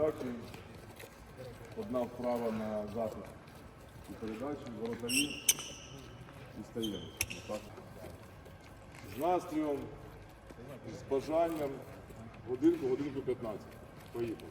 передачі. Одна вправа на захист і передачі, воротарі і стаємо. З настроєм, з бажанням. Годинку, годинку 15. Поїхали.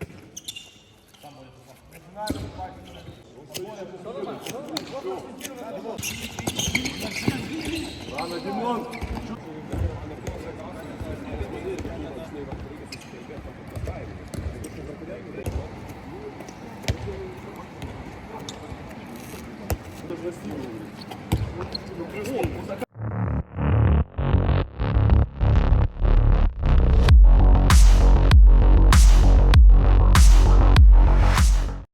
Ладно, Димон! Это же